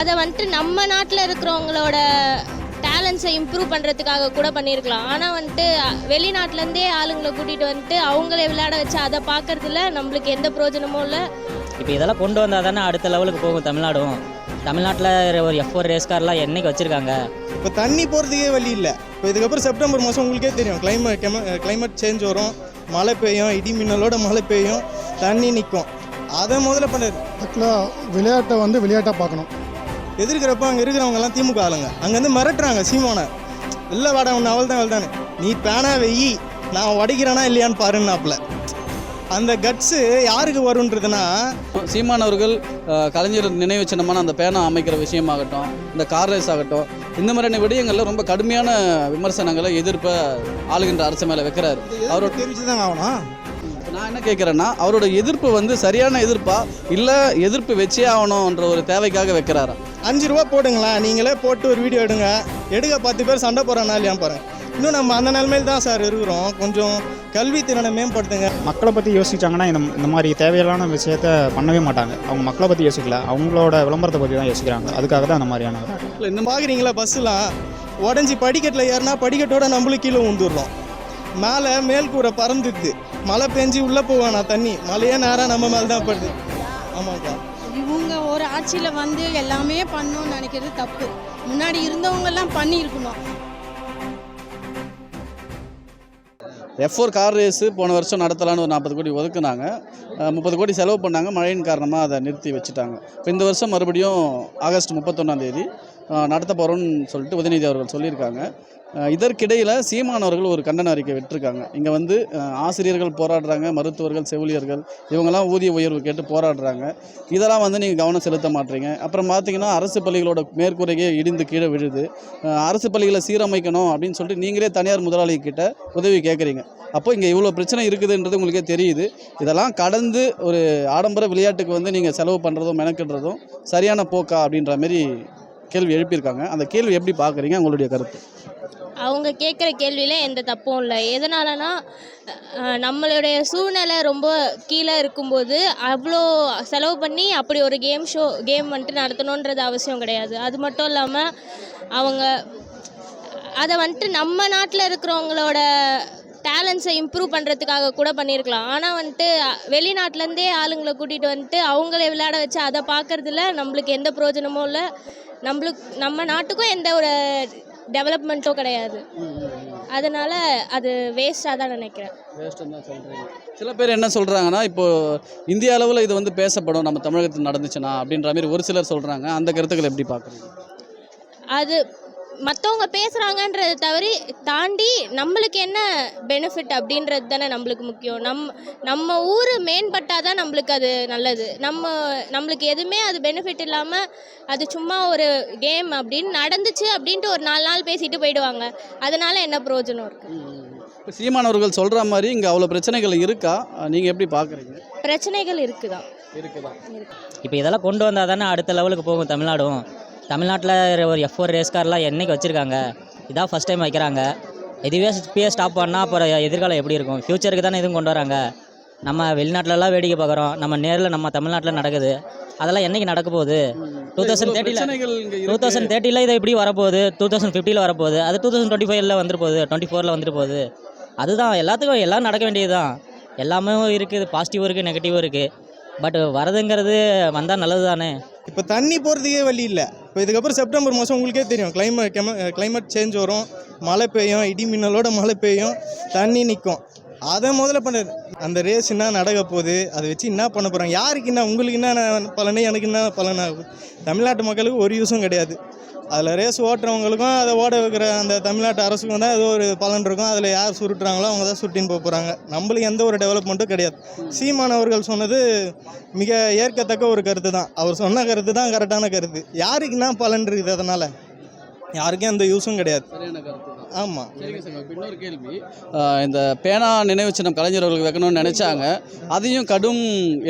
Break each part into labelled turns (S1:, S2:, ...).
S1: அதை வந்துட்டு நம்ம நாட்டில் இருக்கிறவங்களோட டேலண்ட்ஸை இம்ப்ரூவ் பண்ணுறதுக்காக கூட பண்ணியிருக்கலாம். ஆனால் வந்துட்டு வெளிநாட்டிலேருந்தே ஆளுங்களை கூட்டிகிட்டு வந்துட்டு அவங்களே விளையாட வச்சு அதை பார்க்கறதுல நம்மளுக்கு எந்த பிரயோஜனமும் இல்லை.
S2: இப்போ இதெல்லாம் கொண்டு வந்தால் தானே அடுத்த லெவலுக்கு போகும் தமிழ்நாடும். தமிழ்நாட்டில் ஒரு எஃப் ஃபோர் ரேஸ் கார்லாம் என்னைக்கு வச்சுருக்காங்க?
S3: இப்போ தண்ணி போகிறதுக்கே வழி இல்லை. இப்போ இதுக்கப்புறம் செப்டம்பர் மாதம் உங்களுக்கே தெரியும். கிளைமேட் கிளைமேட் சேஞ்ச் வரும். மழை பெய்யும் இடி மின்னலோட மழை பெய்யும் தண்ணி நிற்கும் அதை முதல்ல
S4: ஆக்சுவலாக விளையாட்டை வந்து விளையாட்டாக பார்க்கணும்.
S3: எதிர்க்கிறப்ப அங்கே இருக்கிறவங்கலாம் திமுக ஆளுங்க. அங்கேருந்து மிரட்டுறாங்க சீமோனை. இல்லை வாடா ஒன்று அவள் தான் அவள் தானே நீ பேனா வெயி நான் உடைக்கிறேனா இல்லையான்னு பாருன்னாப்புல. அந்த கட்ஸு யாருக்கு வருன்றதுன்னா
S5: சீமான் அவர்கள் கலைஞர் நினைவு சின்னமான அந்த பேனா அமைக்கிற விஷயமாகட்டும் இந்த கார் ரேஸ் ஆகட்டும் இந்த மாதிரியான விடயங்களில் ரொம்ப கடுமையான விமர்சனங்களை எதிர்ப்பை ஆளுகின்ற அரசு மேலே வைக்கிறாரு.
S3: அவரோட தெரிஞ்சு தாங்க ஆகணும்?
S5: நான் என்ன கேட்குறேன்னா அவரோட எதிர்ப்பு வந்து சரியான எதிர்ப்பா இல்லை எதிர்ப்பு வச்சே ஆகணுன்ற ஒரு தேவைக்காக வைக்கிறாரா?
S3: அஞ்சு ரூபா போடுங்களேன். நீங்களே போட்டு ஒரு வீடியோ எடுங்க. எடுக்க பத்து பேர் சண்டை போடுறானா இல்லையான்னு பாருங்க. இன்னும் நம்ம அந்த நிலைமையில் தான் சார் இருக்கிறோம். கொஞ்சம் கல்வி திறனை மேம்படுத்துங்க.
S6: மக்களை பற்றி யோசிச்சாங்கன்னா இந்த இந்த மாதிரி தேவையில்லான விஷயத்த பண்ணவே மாட்டாங்க. அவங்க மக்களை பற்றி யோசிக்கல. அவங்களோட விளம்பரத்தை பற்றி தான் யோசிக்கிறாங்க. அதுக்காக தான் அந்த மாதிரியான
S5: இல்லை இந்த
S3: பார்க்குறீங்களா பஸ்ஸுலாம் உடஞ்சி படிக்கட்டில் ஏறினா படிக்கட்டோட நம்மளும் கீழே உந்துடுறோம் மேலே மேல் கூரை பறந்துடுது. மழை பெஞ்சு உள்ளே போவானா தண்ணி? மழையே நேராக நம்ம மேலே தான் படுது. ஆமாக்கா.
S7: இவங்க ஒரு ஆட்சியில் வந்து எல்லாமே பண்ணணும்னு நினைக்கிறது தப்பு. முன்னாடி இருந்தவங்கெல்லாம் பண்ணியிருக்கணும்.
S5: எஃப் ஃபோர் கார் ரேஸு போன வருஷம் நடத்தலான்னு ஒரு நாற்பது கோடி ஒதுக்குனாங்க. முப்பது கோடி செலவு பண்ணாங்க. மழையின் காரணமாக அதை நிறுத்தி வச்சுட்டாங்க. இப்போ இந்த வருஷம் மறுபடியும் ஆகஸ்ட் முப்பத்தொன்னாம் தேதி. அஹ், நடத்த போகிறோம்னு சொல்லிட்டு உதயநிதி அவர்கள் சொல்லியிருக்காங்க. இதற்கிடையில் சீமான் அவர்கள் ஒரு கண்டன அறிக்கை விட்டுருக்காங்க. இங்கே வந்து ஆசிரியர்கள் போராடுறாங்க மருத்துவர்கள் செவிலியர்கள் இவங்கெல்லாம் ஊதிய உயர்வு கேட்டு போராடுறாங்க. இதெல்லாம் வந்து நீங்கள் கவனம் செலுத்த மாட்டீங்க. அப்புறம் பார்த்தீங்கன்னா அரசு பள்ளிகளோட மேற்கூரையே இடிந்து கீழே விழுது. அரசு பள்ளிகளை சீரமைக்கணும் அப்படின்னு சொல்லிட்டு நீங்களே தனியார் முதலாளி கிட்ட உதவி கேட்குறீங்க அப்போ இங்கே இவ்வளோ பிரச்சனை இருக்குதுன்றது உங்களுக்கே தெரியுது. இதெல்லாம் கடந்து ஒரு ஆடம்பர விளையாட்டுக்கு வந்து நீங்கள் செலவு பண்ணுறதும் மெனக்கிடுறதும் சரியான போக்கா அப்படின்ற மாரி கேள்வி எழுப்பியிருக்காங்க. அந்த கேள்வி எப்படி பார்க்குறீங்க? உங்களுடைய கருத்து.
S1: அவங்க கேட்குற கேள்வியில் எந்த தப்பும் இல்லை. எதனாலனா நம்மளுடைய சூழ்நிலை ரொம்ப கீழே இருக்கும்போது அவ்வளோ செலவு பண்ணி அப்படி ஒரு கேம் ஷோ கேம் வந்துட்டு நடத்தணுன்றது அவசியம் கிடையாது. அது மட்டும் இல்லாமல் அவங்க அதை வந்துட்டு நம்ம நாட்டில் இருக்கிறவங்களோட டேலண்ட்ஸை இம்ப்ரூவ் பண்ணுறதுக்காக கூட பண்ணியிருக்கலாம். ஆனால் வந்துட்டு வெளிநாட்டிலேருந்தே ஆளுங்களை கூட்டிகிட்டு வந்துட்டு அவங்கள விளையாட வச்சு அதை பார்க்கறதுல நம்மளுக்கு எந்த பிரயோஜனமும் இல்லை. நம்மளுக்கு நம்ம நாட்டுக்கும் எந்த ஒரு டெவலப்மெண்ட்டும் கிடையாது. அதனால் அது வேஸ்ட்டாக தான் நினைக்கிறேன்.
S5: வேஸ்ட்டுன்னு தான் சொல்கிறீங்க சில பேர் என்ன சொல்கிறாங்கன்னா இப்போ இந்திய அளவில் இது வந்து பேசப்படும் நம்ம தமிழகத்தில் நடந்துச்சுன்னா அப்படின்ற மாதிரி ஒரு சிலர் சொல்கிறாங்க அந்த கருத்துக்களை எப்படி பார்க்குறீங்க?
S1: அது மற்றவங்க பேசுகிறாங்கன்றதை தவிர தாண்டி நம்மளுக்கு என்ன பெனிஃபிட் அப்படின்றது தானே நம்மளுக்கு முக்கியம். நம் நம்ம ஊர் மேம்பட்டால் தான் நம்மளுக்கு அது நல்லது. நம்ம நம்மளுக்கு எதுவுமே அது பெனிஃபிட் இல்லாமல் அது சும்மா ஒரு கேம் அப்படின்னு நடந்துச்சு அப்படின்ட்டு ஒரு நாலு நாள் பேசிட்டு போயிடுவாங்க. அதனால் என்ன பிரயோஜனம் இருக்குது
S5: இப்போ சீமானவர்கள் சொல்கிற மாதிரி இங்கே அவ்வளோ பிரச்சனைகள் இருக்கா? நீங்கள் எப்படி பார்க்குறீங்க
S1: பிரச்சனைகள் இருக்குதான்.
S5: இருக்குதா
S2: இப்போ இதெல்லாம் கொண்டு வந்தால் தானே அடுத்த லெவலுக்கு போகும் தமிழ்நாடும். தமிழ்நாட்டில் ஒரு எஃப் ஃபோர் ரேஸ் கார்லாம் என்னைக்கு வச்சுருக்காங்க? இதான் ஃபஸ்ட் டைம் வைக்கிறாங்க. இதுவே இப்பயே ஸ்டாப் பண்ணால் அப்புறம் எதிர்காலம் எப்படி இருக்கும்? ஃப்யூச்சருக்கு தானே இதுவும் கொண்டு வராங்க. நம்ம வெளிநாட்டிலலாம் வேடிக்கை பார்க்குறோம். நம்ம நேரில் நம்ம தமிழ்நாட்டில் நடக்குது. அதெல்லாம் என்னைக்கு நடக்க போகுது? டூ தௌசண்ட் தேர்ட்டியில் டூ தௌசண்ட் தேர்ட்டியில் இது எப்படி வரப்போகுது? டூ தௌசண்ட் ஃபிஃப்டியில் வரப்போகுது. அது டூ தௌசண்ட் டுவெண்ட்டி ஃபைவ்ல வந்துட்டு போகுது. டுவெண்ட்டி ஃபோரில் வந்துட்டு போகுது. அதுதான் எல்லாத்துக்கும் எல்லாம் நடக்க வேண்டியது தான் எல்லாமே இருக்குது. பாசிட்டிவும் இருக்குது நெகட்டிவும் இருக்குது பட் வரதுங்கிறது வந்தால் நல்லது தானே
S3: இப்போ தண்ணி போகிறதுக்கே வழி இல்லை. இப்போ இதுக்கப்புறம் செப்டம்பர் மாதம் உங்களுக்கே தெரியும். கிளைமேட் கிளைமேட் சேஞ்ச் வரும். மழை பெய்யும் இடி மின்னலோட மழை பெய்யும் தண்ணி நிற்கும் அதை முதல்ல பண்ண. அந்த ரேஸ் என்ன நடக்க போகுது? அதை வச்சு என்ன பண்ண போகிறாங்க யாருக்கு என்ன உங்களுக்கு என்ன பலனு எனக்கு என்ன பலனாகும் தமிழ்நாட்டு மக்களுக்கு ஒரு யூஸும் கிடையாது. அதில் ரேஸ் ஓட்டுறவங்களுக்கும் அதை ஓட வைக்கிற அந்த தமிழ்நாட்டு அரசுக்கும் தான் ஏதோ ஒரு பலன் இருக்கும். அதில் யார் சுருட்டுறாங்களோ அவங்க தான் சுட்டின்னு போக போகிறாங்க நம்மளுக்கு எந்த ஒரு டெவலப்மெண்ட்டும் கிடையாது. சீமான் அவர்கள் சொன்னது மிக ஏற்கத்தக்க ஒரு கருத்து தான். அவர் சொன்ன கருத்து தான் கரெக்டான கருத்து. யாருக்கு என்ன பலன் இருக்குது அதனால். யாருக்கும் எந்த யூஸும் கிடையாது.
S5: சரியான கருத்து.
S3: ஆமாம்
S5: இன்னொரு கேள்வி. இந்த பேனா நினைவு சின்னம் கலைஞர் அவர்களுக்கு வைக்கணும்னு நினச்சாங்க. அதையும் கடும்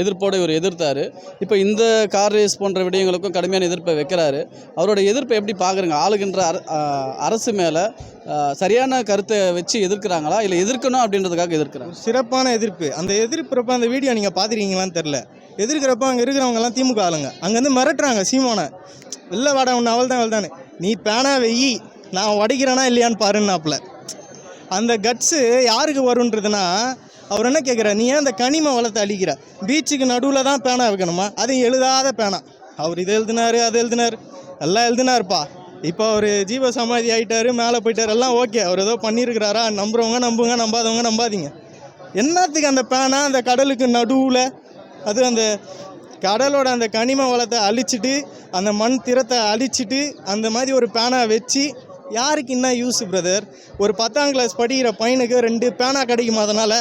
S5: எதிர்ப்போடு இவர் எதிர்த்தார். இப்போ இந்த கார் ரேஸ் போன்ற விடயங்களுக்கும் கடுமையான எதிர்ப்பை வைக்கிறாரு. அவரோட எதிர்ப்பை எப்படி பார்க்குறீங்க ஆளுகின்ற அரசு மேலே சரியான கருத்தை வச்சு எதிர்க்கிறாங்களா? இல்லை எதிர்க்கணும் அப்படின்றதுக்காக எதிர்க்கிறாங்க?
S3: சிறப்பான எதிர்ப்பு. அந்த எதிர்ப்புறப்ப அந்த வீடியோ நீங்கள் பார்த்துருக்கீங்களான்னு தெரில எதிர்க்கிறப்ப அங்கே இருக்கிறவங்கலாம் திமுக ஆளுங்க. அங்கேருந்து மிரட்டுறாங்க சீமானை. வெளில வாடா ஒன்று அவள் தான் அவள் தானே நீ பேனா வெயி நான் உடைக்கிறேனா இல்லையான்னு பாருன்னாப்புல. அந்த கட்ஸு யாருக்கு வருன்றதுன்னா அவர் என்ன கேட்குறார் நீ ஏன் அந்த கனிம வளத்தை அழிக்கிற? பீச்சுக்கு நடுவில் தான் பேனா வைக்கணுமா? அதுவும் எழுதாத பேனா. அவர் இது எழுதினாரு அது எழுதினார் எல்லாம் எழுதினாருப்பா. இப்போ அவர் ஜீவ சமாதி ஆகிட்டார் மேலே போயிட்டார் எல்லாம் ஓகே அவர் ஏதோ பண்ணியிருக்கிறாரா நம்புறவங்க நம்புங்க நம்பாதவங்க நம்பாதீங்க. என்னத்துக்கு அந்த பேனா அந்த கடலுக்கு நடுவில்? அது அந்த கடலோட அந்த கனிம வளத்தை அழிச்சிட்டு அந்த மண் திறத்தை அழிச்சிட்டு அந்த மாதிரி ஒரு பேனா வச்சு யாருக்கு என்ன யூஸ் பிரதர் ஒரு பத்தாம் கிளாஸ் படிக்கிற பையனுக்கு ரெண்டு பேனா கிடைக்குமா அதனால்?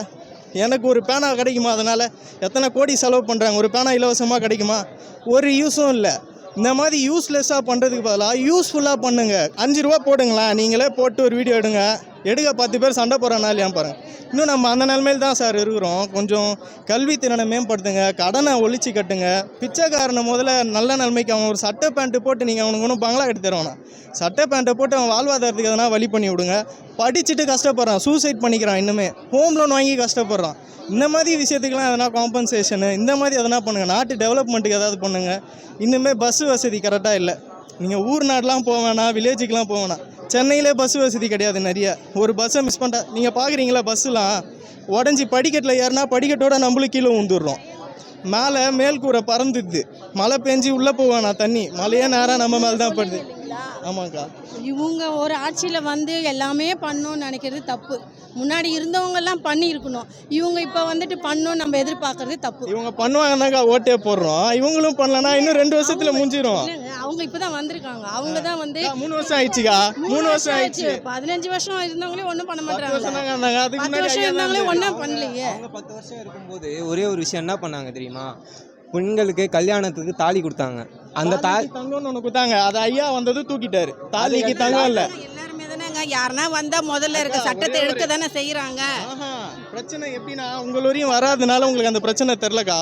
S3: எனக்கு ஒரு பேனா கிடைக்குமா அதனால்? எத்தனை கோடி செலவு பண்ணுறாங்க ஒரு பேனா இலவசமாக கிடைக்குமா? ஒரு யூஸும் இல்லை. இந்த மாதிரி யூஸ்லெஸ்ஸாக பண்ணுறதுக்கு பதிலாக யூஸ்ஃபுல்லாக பண்ணுங்கள் அஞ்சு ரூபா போடுங்களேன். நீங்களே போட்டு ஒரு வீடியோ எடுங்க. எடுக்க பத்து பேர் சண்டை போடுறானா இல்லையா பாருங்க. இன்னும் நம்ம அந்த நிலமையில் தான் சார் இருக்கிறோம். கொஞ்சம் கல்வி திறனை மேம்படுத்துங்க கடனை ஒழிச்சு கட்டுங்க. பிச்சைக்காரனை முதல்ல நல்ல நிலைமைக்கு அவன் ஒரு சட்டை பேண்ட்டு போட்டு நீங்கள் அவனுக்கு ஒன்றும் பங்களா எடுத்து தருவானா? சட்டை பேண்ட்டை போட்டு அவன் வாழ்வாதாரத்துக்கு எதனா வழி பண்ணி விடுங்க. படிச்சுட்டு கஷ்டப்படுறான் சூசைட் பண்ணிக்கிறான் இன்னுமே. ஹோம் லோன் வாங்கி கஷ்டப்படுறான். இந்த மாதிரி விஷயத்துக்கெல்லாம் எதனா காம்பன்சேஷனு இந்த மாதிரி எதனா பண்ணுங்கள் நாட்டு டெவலப்மெண்ட்டுக்கு ஏதாவது பண்ணுங்கள் இன்னுமே பஸ் வசதி கரெக்டாக இல்லை. நீங்கள் ஊர் நாடெலாம் போக வில்லேஜுக்கெலாம் போக வேணாம். சென்னையிலே பஸ் வசதி கிடையாது நிறைய. ஒரு பஸ்ஸை மிஸ் பண்ணிட்டா நீங்கள் பார்க்குறீங்களா பஸ்ஸுலாம் உடஞ்சி படிக்கட்டில் ஏறினா படிக்கட்டோட நம்மளும் கீழே உந்துடுறோம் மேலே மேல் கூரை பறந்துடுது. மழை பெஞ்சு உள்ளே போவானா தண்ணி? மழையே நேராக நம்ம மேலே தான் படுது. ஆமாங்க்கா
S7: இவங்க ஒரு ஆட்சியில் வந்து எல்லாமே பண்ணணும்னு நினைக்கிறது தப்பு. முன்னாடி இருந்தவங்கெல்லாம் பண்ணியிருக்கணும். இவங்க இப்போ வந்துட்டு பண்ணணும் நம்ம எதிர்பார்க்கறது தப்பு.
S3: இவங்க பண்ணுவாங்கன்னாக்கா ஓட்டே போடுறோம். இவங்களும் பண்ணலன்னா இன்னும் ரெண்டு வருஷத்துல முடிஞ்சிரும்
S7: இல்லைங்க, அவங்க இப்போ தான் வந்திருக்காங்க. அவங்க தான் வந்து
S3: மூணு வருஷம் ஆயிடுச்சுக்கா? மூணு வருஷம் ஆயிடுச்சு.
S7: பதினஞ்சு வருஷம் இருந்தவங்களே ஒன்றும் பண்ண
S3: பத்து வருஷம்
S7: மாட்டாங்க
S3: தாங்க இருந்தாங்க. அதுக்கு
S7: பத்து
S3: முன்னாடி
S7: வருஷம்
S3: ஐயா தான்
S7: இருந்தாங்களே
S3: இருந்தாரு.
S7: ஒன்றும் பண்ணலையே.
S8: அவங்க பத்து வருஷம் இருக்கும்போது ஒரே ஒரு விஷயம் என்ன பண்ணாங்க தெரியுமா? பெண்களுக்கு கல்யாணத்துக்கு தாலி கொடுத்தாங்க. அந்த தா
S3: தாலிக்கு தங்கம்னு ஒன்று கொடுத்தாங்க. அது ஐயா வந்தது தூக்கிட்டாரு. தாலிக்கு தங்கம் இல்லை.
S7: எல்லாருமே தானேங்க. யாருன்னா வந்தா முதல்ல இருக்க சட்டத்தை எடுக்க தானே செய்யறாங்க
S3: பிரச்சனை எப்படின்னா உங்கள் வரையும் வராதனால உங்களுக்கு அந்த பிரச்சனை தெரிலக்கா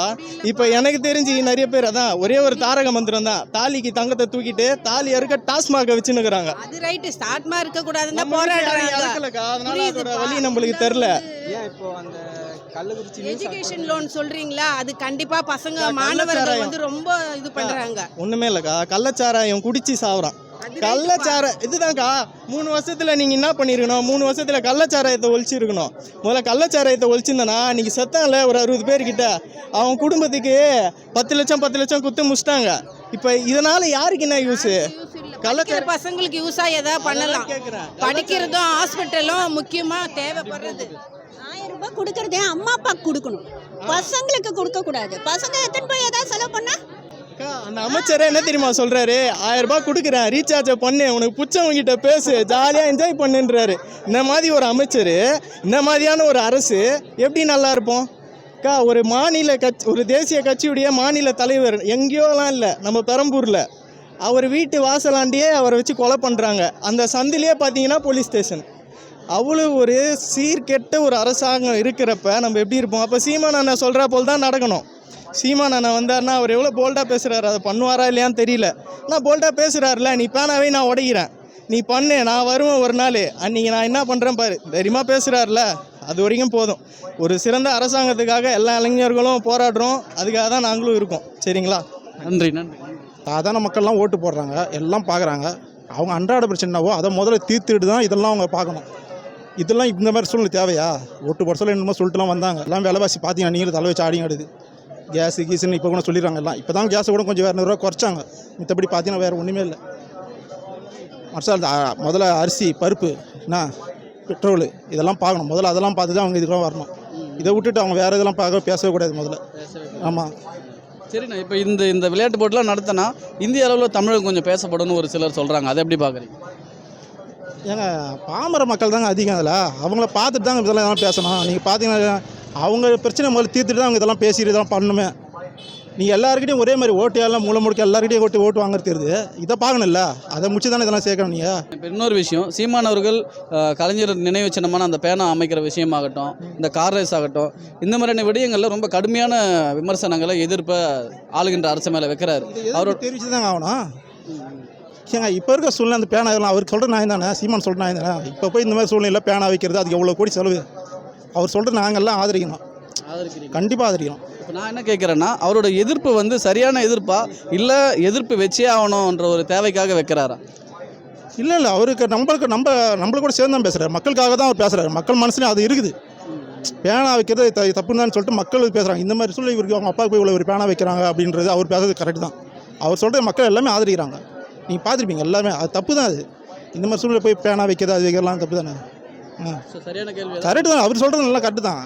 S3: இப்போ எனக்கு தெரிஞ்சு நிறைய பேர் அதான் ஒரே ஒரு தாரக மந்திரம் தான். தாலிக்கு தங்கத்தை தூக்கிட்டு தாலி அறுக்க டாஸ்மாக வச்சுன்னுக்குறாங்க.
S7: அது ரைட்டு ஸ்டார்ட்மா இருக்க கூடாதுன்னு போராடுறாங்க.
S3: அதனால அதோட. வழி நம்மளுக்கு தெரில
S8: ஏன் இப்போ அந்த கள்ளக்குறிச்சி
S7: எஜுகேஷன் லோன் சொல்றீங்களா? அது கண்டிப்பா பசங்க. மாணவர்கள் வந்து ரொம்ப இது பண்றாங்க.
S3: ஒன்றுமே இல்லைக்கா. கள்ளச்சாராயம் குடிச்சு சாவுறான். கள்ளச்சார இதுதான்க்கா. மூணு வருஷத்துல நீங்க என்ன பண்ணிருக்கணும்? மூணு வருஷத்துல கள்ளச்சாராயத்தை ஒழிச்சிருக்கணும். முதல்ல கள்ளச்சாராயத்தை ஒழிச்சிருந்தனா நீங்க செத்தான்ல ஒரு அறுபது பேர்கிட்ட. அவன் குடும்பத்துக்கு பத்து லட்சம் பத்து லட்சம் குத்து முடிச்சிட்டாங்க. இப்போ இதனால யாருக்கு என்ன யூஸ்
S7: படிக்கிற பசங்களுக்கு யூஸா ஏதாவது பண்ணலாம்.
S3: கேட்குறேன்
S7: படிக்கிறதும் ஹாஸ்பிட்டலும் முக்கியமா தேவைப்படுறது.
S9: ரூபாய் கொடுக்கறதே அம்மா அப்பா கொடுக்கணும். பசங்களுக்கு கொடுக்க கூடாது பசங்க எத்தனை போய் ஏதாவது செலவு பண்ணா?
S3: அந்த அமைச்சரே என்ன தெரியுமா சொல்றாரு? ஆயிரம் ரூபாய் கொடுக்குறேன் ரீசார்ஜை பண்ணு உனக்கு பிடிச்சவங்கிட்ட பேசு ஜாலியாக என்ஜாய் பண்ணுன்றாரு. இந்த மாதிரி ஒரு அமைச்சர் இந்த மாதிரியான ஒரு அரசு எப்படி நல்லா இருப்போம்? அக்கா ஒரு மாநில கட்சி ஒரு தேசிய கட்சியுடைய மாநில தலைவர் எங்கேயோலாம் இல்லை நம்ம பெரம்பூரில். அவர் வீட்டு வாசலாண்டியே அவரை வச்சு கொலை பண்ணுறாங்க அந்த சந்திலே பார்த்தீங்கன்னா போலீஸ் ஸ்டேஷன் அவ்வளோ ஒரு சீர்கெட்ட ஒரு அரசாங்கம் இருக்கிறப்ப நம்ம எப்படி இருப்போம்? அப்போ சீமான் அண்ணா சொல்கிற போல் தான் நடக்கணும். சீமான் அண்ணா வந்தாருன்னா அவர் எவ்வளோ போல்டாக பேசுகிறாரு அதை பண்ணுவாரா இல்லையான்னு தெரியல. நான் போல்டாக பேசுகிறாருல நீ பேனாவே நான் உடைக்கிறேன். நீ பண்ணு நான் வருவேன் ஒரு நாள். அன்றைக்கி நான் என்ன பண்ணுறேன் பாரு. தைரியமாக பேசுகிறாருல அது வரைக்கும் போதும். ஒரு சிறந்த அரசாங்கத்துக்காக எல்லா இளைஞர்களும் போராடுறோம். அதுக்காக தான் நாங்களும் இருக்கோம். சரிங்களா?
S5: நன்றி நன்றி.
S6: சாதாரண மக்கள்லாம் ஓட்டு போடுறாங்க எல்லாம் பார்க்குறாங்க அவங்க அன்றாட பிரச்சனைவோ அதை முதல்ல தீர்த்துட்டு தான் இதெல்லாம் அவங்க பார்க்கணும். இதெல்லாம் இந்த மாதிரி சூழ்நிலை தேவையா? ஓட்டு போட சொல்ல என்னமோ சொல்லிட்டுலாம் வந்தாங்க. எல்லாம் விலைவாசி பார்த்தீங்கன்னா நீங்களும் தலை வச்சு ஆடிங்க ஆடுது கேஸு கீஸுன்னு இப்போ கூட சொல்லிடுறாங்க எல்லாம். இப்போ தான் கேஸை கூட கொஞ்சம் வேறு நூறுரூவா குறைச்சாங்க. மித்தபடி பார்த்தீங்கன்னா வேறு ஒன்றுமே இல்லை. மற்ற முதல்ல அரிசி பருப்பு என்ன? பெட்ரோலு இதெல்லாம் பார்க்கணும். முதல்ல அதெல்லாம் பார்த்து தான் அவங்க இதுக்கெல்லாம் வரணும். இதை விட்டுட்டு அவங்க வேறு இதெல்லாம் பார்க்க பேசவே கூடாது முதல்ல. ஆமாம்
S5: சரிண்ணா இப்போ இந்த இந்த விளையாட்டு போட்டிலாம் நடத்தினா இந்திய அளவில் தமிழகம் கொஞ்சம் பேசப்படும்னு ஒரு சிலர் சொல்கிறாங்க அதை எப்படி பார்க்குறீங்க?
S6: ஏங்க பாமர மக்கள் தாங்க அதிகம் அதில். அவங்கள பார்த்துட்டு தாங்க இதெல்லாம் எல்லாம் பேசணும். நீங்கள் பார்த்தீங்கன்னா அவங்க பிரச்சனை முதல்ல தீர்த்துட்டு தான் அவங்க இதெல்லாம் பேசிட்டு இதெல்லாம் பண்ணணுமே. நீங்கள் எல்லாருக்கிட்டையும் ஒரே மாதிரி ஓட்டு எல்லாம் மூளை முடுக்க எல்லாருக்கிட்டையும் ஓட்டு ஓட்டு வாங்குறது தெரியுது இதை பார்க்கணும்ல. அதை முடிச்சு தானே இதெல்லாம் சேர்க்கணும் நீங்கள்
S5: இப்போ இன்னொரு விஷயம் சீமான் அவர்கள் அஹ், கலைஞர் நினைவு சின்னமான அந்த பேனா அமைக்கிற விஷயமாகட்டும் இந்த கார் ரேஸ் ஆகட்டும் இந்த மாதிரியான விடயங்களில் ரொம்ப கடுமையான விமர்சனங்களை எதிர்ப்பை ஆளுகின்ற அரசு மேலே வைக்கிறாரு.
S6: அவரோட
S5: அவரோட
S6: தெரிவிச்சு தாங்க ஆகணும்? ஏங்க இப்போ இருக்க சூழ்நிலை அந்த பேனா அவர் சொல்கிற நான் தானே? சீமான் சொல்கிற நான் தானே? இப்போ போய் இந்த மாதிரி சூழ்நிலை பேனா வைக்கிறது அதுக்கு எவ்வளோ கோடி செலவு? அவர் சொல்கிற நாங்கள்லாம் ஆதரிக்கணும். கண்டிப்பாக ஆதரிக்கிறோம்
S5: இப்போ நான் என்ன கேட்குறேன்னா அவரோட எதிர்ப்பு வந்து சரியான எதிர்ப்பா இல்லை எதிர்ப்பு வச்சே ஆகணுன்ற ஒரு தேவைக்காக வைக்கிறாரா?
S6: இல்லை இல்லை அவருக்கு நம்மளுக்கு நம்ம நம்மளுக்கு கூட சேர்ந்து தான் பேசுகிறாரு மக்களுக்காக தான் அவர் பேசுகிறாரு மக்கள் மனசுலையும் அது இருக்குது. பேனா வைக்கிறது த தப்புன்னு தான் சொல்லிட்டு மக்கள் பேசுகிறாங்க இந்த மாதிரி சொல்லி இவருக்கு அவங்க அப்பாவுக்கு போய் இவ்வளோ ஒரு பேனா வைக்கிறாங்க அப்படின்றது அவர் பேசுறது கரெக்ட் தான். அவர் சொல்கிற மக்கள் எல்லாமே ஆதரிக்கிறாங்க. நீங்கள் பார்த்துருப்பீங்க எல்லாமே. அது தப்பு தான் அது. இந்த மாதிரி சூழ்நிலை போய் பேனா வைக்கிறது அது வைக்கிறலாம் தப்பு தானே
S5: சரியான கேள்வி
S6: கரெக்டு தான். அவர் சொல்கிறது நல்லா கரெக்டு தான்.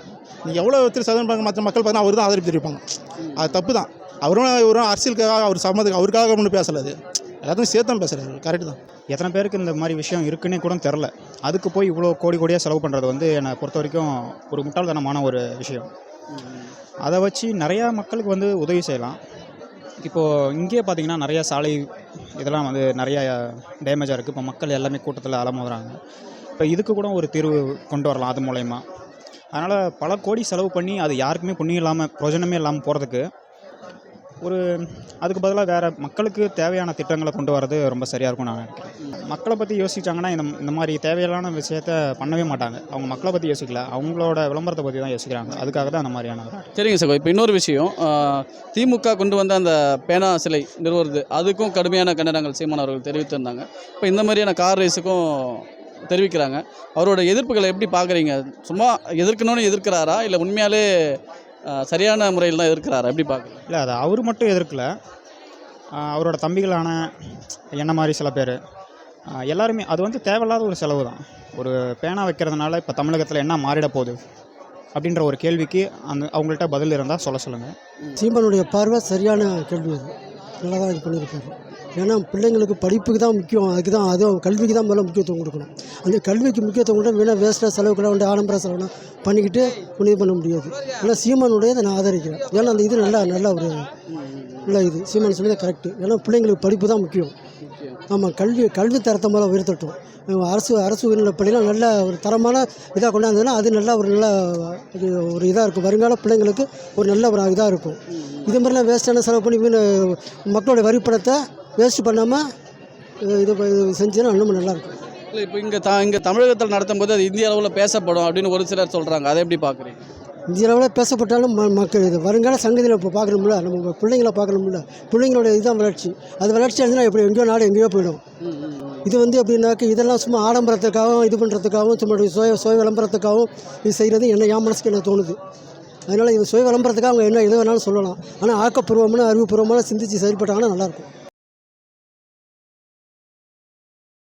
S6: நீங்கள் எவ்வளோ ஒருத்தர் சதவீதம் பாருங்க மற்ற மக்கள் பார்த்தா அவர் தான் ஆதரிப்பு தெரிவிப்பாங்க. அது தப்பு தான் அவரும் இவரும் அரசியலுக்காக அவர் சம்மதுக்கு அவருக்காக ஒன்றும் பேசல அது. எல்லாத்தையும் சேர்த்து தான் பேசுகிறாரு கரெக்டு தான்.
S10: எத்தனை பேருக்கு இந்த மாதிரி விஷயம் இருக்குன்னே கூட தெரில. அதுக்கு போய் இவ்வளோ கோடி கோடியாக செலவு பண்ணுறது வந்து என்னை பொறுத்த வரைக்கும் ஒரு முட்டாள்தனமான ஒரு விஷயம். அதை வச்சு நிறையா மக்களுக்கு வந்து உதவி செய்யலாம். இப்போது இங்கேயே பார்த்தீங்கன்னா நிறையா சாலை இதெல்லாம் வந்து நிறையா டேமேஜாக இருக்குது இப்போ மக்கள் எல்லாமே கூட்டத்தில் அலமோதுறாங்க. இப்போ இதுக்கு கூட ஒரு தீர்வு கொண்டு வரலாம் அது மூலயமா. அதனால் பல கோடி செலவு பண்ணி அது யாருக்குமே புண்ணியம் இல்லாமல் பிரயோஜனமே இல்லாமல் போகிறதுக்கு ஒரு அதுக்கு பதிலாக வேறு மக்களுக்கு தேவையான திட்டங்களை கொண்டு வரது ரொம்ப சரியாக இருக்கும் நான் நினைக்கிறேன். மக்களை பற்றி யோசிச்சாங்கன்னா இந்த இந்த மாதிரி தேவையில்லான விஷயத்த பண்ணவே மாட்டாங்க. அவங்க மக்களை பற்றி யோசிக்கல. அவங்களோட விளம்பரத்தை பற்றி தான் யோசிக்கிறாங்க. அதுக்காக தான் அந்த மாதிரியான
S5: சரிங்க சார் இப்போ இன்னொரு விஷயம் திமுக கொண்டு வந்த அந்த பேனா சிலை நிறுவுறது அதுக்கும் கடுமையான கண்டனங்கள் சீமான் அவர்கள் தெரிவித்திருந்தாங்க இப்போ இந்த மாதிரியான கார் ரேஸுக்கும் தெரிவிக்கிறாங்க. அவரோட எதிர்ப்புகளை எப்படி பார்க்குறீங்க சும்மா எதிர்க்கணும்னு எதிர்க்கிறாரா? இல்லை உண்மையாலே சரியான முறையில் தான் எதிர்க்கிறாரா எப்படி பார்க்குறீங்க?
S10: இல்லை அது அவர் மட்டும் எதிர்க்கல. அவரோட தம்பிகளான என்ன மாதிரி சில பேர். எல்லாருமே அது வந்து தேவையில்லாத ஒரு செலவு தான். ஒரு பேனா வைக்கிறதுனால இப்போ தமிழகத்தில் என்ன மாறிட போகுது அப்படின்ற ஒரு கேள்விக்கு அந்த அவங்கள்ட்ட பதில் இருந்தால் சொல்ல சொல்லுங்கள்
S4: சீமானுடைய பார்வை சரியான கேள்வி அது. நல்லா தான் இது பண்ணியிருக்காரு. ஏன்னா பிள்ளைங்களுக்கு படிப்புக்கு தான் முக்கியம். அதுக்கு தான் அதுவும் கல்விக்கு தான் முதல்ல முக்கியத்துவம் கொடுக்கணும். அந்த கல்விக்கு முக்கியத்துவம் கொடுத்தா வீணாக வேஸ்ட்டாக செலவுக்கெல்லாம் வந்து ஆடம்பர செலவுலாம் பண்ணிக்கிட்டு ஒன்றும் பண்ண முடியாது. ஆனால் சீமானுடைய நான் ஆதரிக்கிறேன். ஏன்னா அந்த இது நல்லா நல்லா ஒரு நல்ல இது. சீமான் சொல்லி கரெக்டு ஏன்னா பிள்ளைங்களுக்கு படிப்பு தான் முக்கியம். ஆமாம் கல்வி கல்வி தரத்தை முதல்ல உயர்த்தட்டும். அரசு அரசு உயர்நிலை பள்ளிலாம் நல்ல ஒரு தரமான இதாக கொண்டாந்ததுன்னா அது நல்ல ஒரு நல்ல இது ஒரு இதாக இருக்கும். வருங்கால பிள்ளைங்களுக்கு ஒரு நல்ல ஒரு இதாக இருக்கும். இது மாதிரிலாம் வேஸ்ட்டான செலவு பண்ணி மீன் மக்களோட வரிப்பணத்தை வேஸ்ட் பண்ணாமல் இது ப- இது செஞ்சதுன்னா இன்னும் நல்லாயிருக்கும்
S5: இல்லை இப்போ இங்கே த இங்கே தமிழகத்தில் நடத்தும் போது அது இந்திய அளவில் பேசப்படும் அப்படின்னு ஒரு சிலர் சொல்கிறாங்க அதை எப்படி பார்க்குறீங்க
S4: இந்திய அளவில் பேசப்பட்டாலும் ம மக்கள் இது வருங்கால சங்கதியில் இப்போ பார்க்கணும்ல நம்ம பிள்ளைங்களை பார்க்கணும்ல. பிள்ளைங்களோட இதுதான் வளர்ச்சி. அது வளர்ச்சி அடைஞ்சுனா எப்படி எங்கேயோ நாடு எங்கேயோ போயிடும். இது வந்து எப்படின்னாக்க இதெல்லாம் சும்மா ஆடம்பரத்துக்காகவும் இது பண்ணுறதுக்காகவும் சும்மா சுய சுய விளம்பரத்துக்காகவும் இது செய்கிறது என்ன என் மனசுக்கு என்ன தோணுது? அதனால் இது சுய விளம்பரத்துக்காக அவங்க என்ன எது வேணாலும் சொல்லலாம். ஆனால் ஆக்கப்பூர்வமான அறிவுபூர்வமான சிந்தித்து செயல்பட்டாங்கன்னா நல்லாயிருக்கும்.